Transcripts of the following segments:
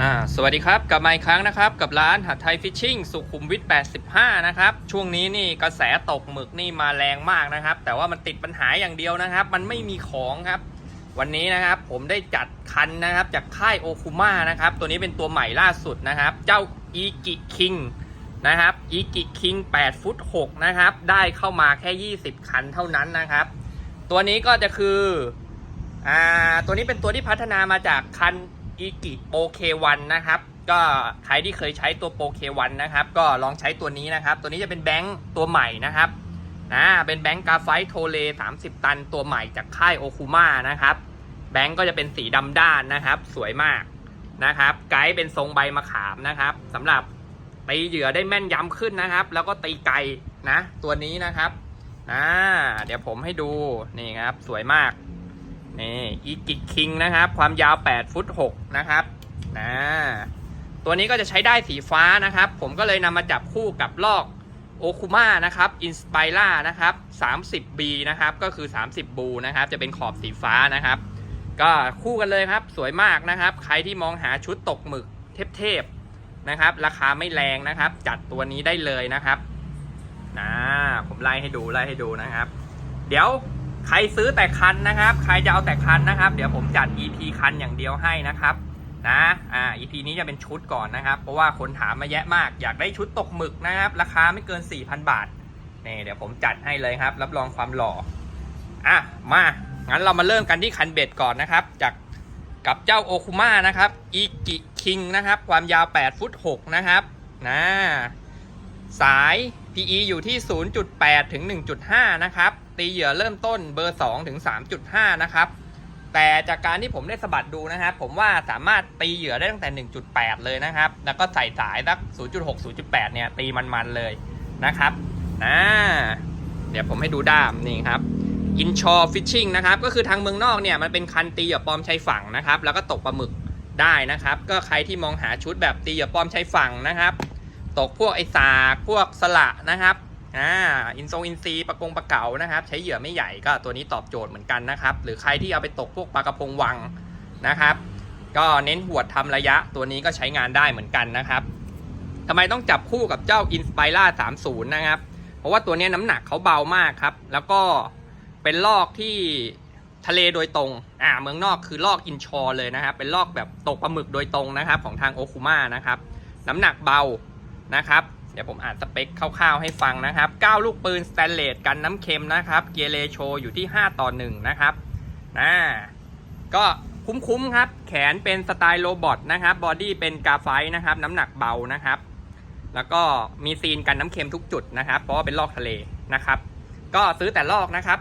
อ่าสวัสดีครับ กลับมาอีกครั้งนะครับ กับร้านหัดไทยฟิชชิ่งสุขุมวิท 85 นะครับ ช่วงนี้นี่กระแสตกหมึกนี่มาแรงมากนะครับ แต่ว่ามันติดปัญหาอย่างเดียวนะครับ มันไม่มีของครับ วันนี้นะครับผมได้จัดคันนะครับจากค่ายโอคุมานะครับ ตัวนี้เป็นตัวใหม่ล่าสุดนะครับ เจ้าอีกิคิงนะครับอีกิคิง8ฟุต6นะครับ ได้เข้ามาแค่ 20 คันเท่านั้นนะครับ ตัวนี้ก็จะคืออ่าตัวนี้เป็นตัวที่พัฒนามาจากคัน อีกิโปเควันนะครับ ก็ใครที่เคยใช้ตัวโปเควันนะครับ ก็ลองใช้ตัวนี้นะครับ ตัวนี้จะเป็นแบงค์ตัวใหม่นะครับนะเป็นแบงค์กาไฟโทเล30 ตันตัวใหม่จากค่ายโอคูมานะครับ แบงค์ก็จะเป็นสีดำด้านนะครับ สวยมากนะครับ ไกด์เป็นทรงใบมะขามนะครับสำหรับตีเหยื่อได้แม่นยำขึ้นนะครับ แล้วก็ตีไกลนะ ตัวนี้นะครับอ่าเดี๋ยวผมให้ดูนี่ครับ สวยมาก นี่อีกิคิงนะครับ ความยาว 8 ฟุต 6 นะครับนะตัวนี้ก็จะใช้ได้สีฟ้านะครับ ผมก็เลยนำมาจับคู่กับลอกโอคุมานะครับอินสไปล่านะครับ 30B นะครับ ก็คือ 30 บูนะครับ จะเป็นขอบสีฟ้านะครับ ก็คู่กันเลยครับ สวยมากนะครับ ใครที่มองหาชุดตกหมึกเทพๆนะครับ ราคาไม่แรงนะครับ จัดตัวนี้ได้เลยนะครับนะผมไล่ให้ดูไล่ให้ดูนะครับ เดี๋ยว ใครซื้อแต่คันนะครับ ใครจะเอาแต่คันนะครับ เดี๋ยวผมจัด EP คันอย่างเดียวให้นะครับนะอ่า EP นี้จะเป็นชุดก่อนนะครับ เพราะว่าคนถามมาแยะมาก อยากได้ชุดตกหมึกนะครับ ราคาไม่เกิน 4,000 บาทนี่เดี๋ยวผมจัดให้เลยครับ รับรองความหล่ออะมางั้นเรามาเริ่มกันที่คันเบ็ดก่อนนะครับ จากกับเจ้าโอคุมานะครับอีกิคิงนะครับ ความยาว 8 ฟุต 6 นะครับนะสาย PE อยู่ที่ 0.8 ถึง 1.5 นะครับ ตีเหยื่อเริ่มต้นเบอร์ 2 ถึง 3.5 นะครับ แต่จากการที่ผมได้สะบัดดูนะครับ ผมว่าสามารถตีเหยื่อได้ตั้งแต่ 1.8 เลยนะครับ แล้วก็ใส่สายสัก 0.6 0.8 เนี่ย ตีมันๆเลยนะครับนะเดี๋ยวผมให้ดูด้ามนี่ครับอินชอฟิชชิ่งนะครับ ก็คือทางเมืองนอกเนี่ย มันเป็นคันตีเหยื่อปลอมชายฝั่งนะครับ แล้วก็ตกปลาหมึกได้นะครับ ก็ใครที่มองหาชุดแบบตีเหยื่อปลอมชายฝั่งนะครับ ตกพวกไอสากพวกสละนะครับ อ่าอินโซอินซีปลากงปลาเก๋านะครับ ใช้เหยื่อไม่ใหญ่ก็ตัวนี้ตอบโจทย์เหมือนกันนะครับ หรือใครที่เอาไปตกพวกปลากระพงวังนะครับ ก็เน้นหวดทำระยะตัวนี้ก็ใช้งานได้เหมือนกันนะครับทำไมต้องจับคู่กับเจ้า i n s p i r a 30นย์นะครับ เพราะว่าตัวนี้น้ำหนักเขาเบามากครับ แล้วก็เป็นลอกที่ทะเลโดยตรง อ่า เมืองนอกคือลอกอินชอร์เลยนะครับ เป็นลอกแบบตกปลาหมึกโดยตรงนะครับ ของทางโอคุมานะครับ น้ำหนักเบานะครับ เดี๋ยวผมอ่านสเปคคร่าวๆให้ฟังนะครับ 9 ลูกปืนสแตนเลสกันน้ำเค็มนะครับ เกียร์เลโชอยู่ที่ 5 ต่อ 1 นะครับนะก็คุ้มๆครับ แขนเป็นสไตล์โรบอทนะครับ บอดี้เป็นกาไฟนะครับ น้ำหนักเบานะครับ แล้วก็มีซีนกันน้ำเค็มทุกจุดนะครับ เพราะว่าเป็นลอกทะเลนะครับ ก็ซื้อแต่ลอกนะครับ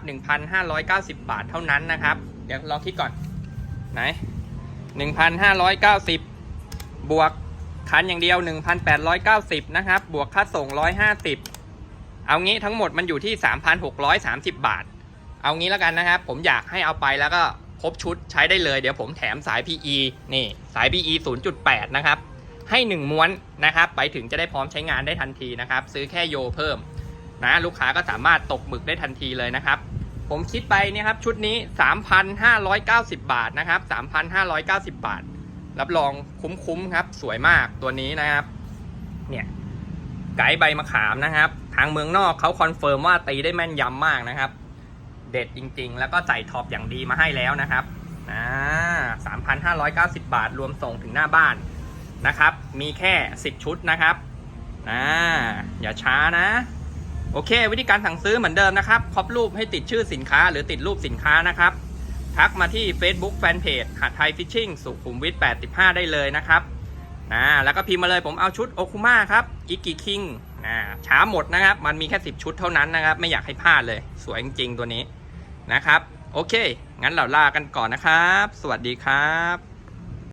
1,590 บาทเท่านั้นนะครับ เดี๋ยวลองคิดก่อนไหน 1,590 บวก คันอย่างเดียว 1,890 นะครับ บวกค่าส่ง 150 เอางี้ทั้งหมดมันอยู่ที่ 3,630 บาท เอางี้แล้วกันนะครับ ผมอยากให้เอาไปแล้วก็ครบชุดใช้ได้เลย เดี๋ยวผมแถมสาย PE นี่สาย PE 0.8 นะครับ ให้ 1 ม้วนนะครับ ไปถึงจะได้พร้อมใช้งานได้ทันทีนะครับ ซื้อแค่โยเพิ่มนะลูกค้าก็สามารถตกหมึกได้ทันทีเลยนะครับ ผมคิดไปเนี่ยครับชุดนี้ 3,590 บาทนะครับ 3,590 บาท รับรองคุ้มๆครับ สวยมากตัวนี้นะครับ เนี่ยไกด์ใบมะขามนะครับ ทางเมืองนอกเขาคอนเฟิร์มว่าตีได้แม่นยำมากนะครับ เด็ดจริงๆ แล้วก็ใส่ท็อปอย่างดีมาให้แล้วนะครับอ่า3,590 บาทรวมส่งถึงหน้าบ้านนะครับ มีแค่ 10 ชุดนะครับอ่าอย่าช้านะ โอเค วิธีการสั่งซื้อเหมือนเดิมนะครับครอบรูปให้ติดชื่อสินค้า หรือติดรูปสินค้านะครับ ทักมาที่ Facebook Fanpage หัดไทยฟิชชิ่งสุขุมวิท85 ได้เลยนะครับนะแล้วก็พิมพ์มาเลยผมเอาชุดโอคุมาครับอิกิคิงนะช้าหมดนะครับ มันมีแค่ 10 ชุดเท่านั้นนะครับ ไม่อยากให้พลาดเลย สวยจริงๆตัวนี้นะครับ โอเค งั้นเราลากันก่อนนะครับ สวัสดีครับ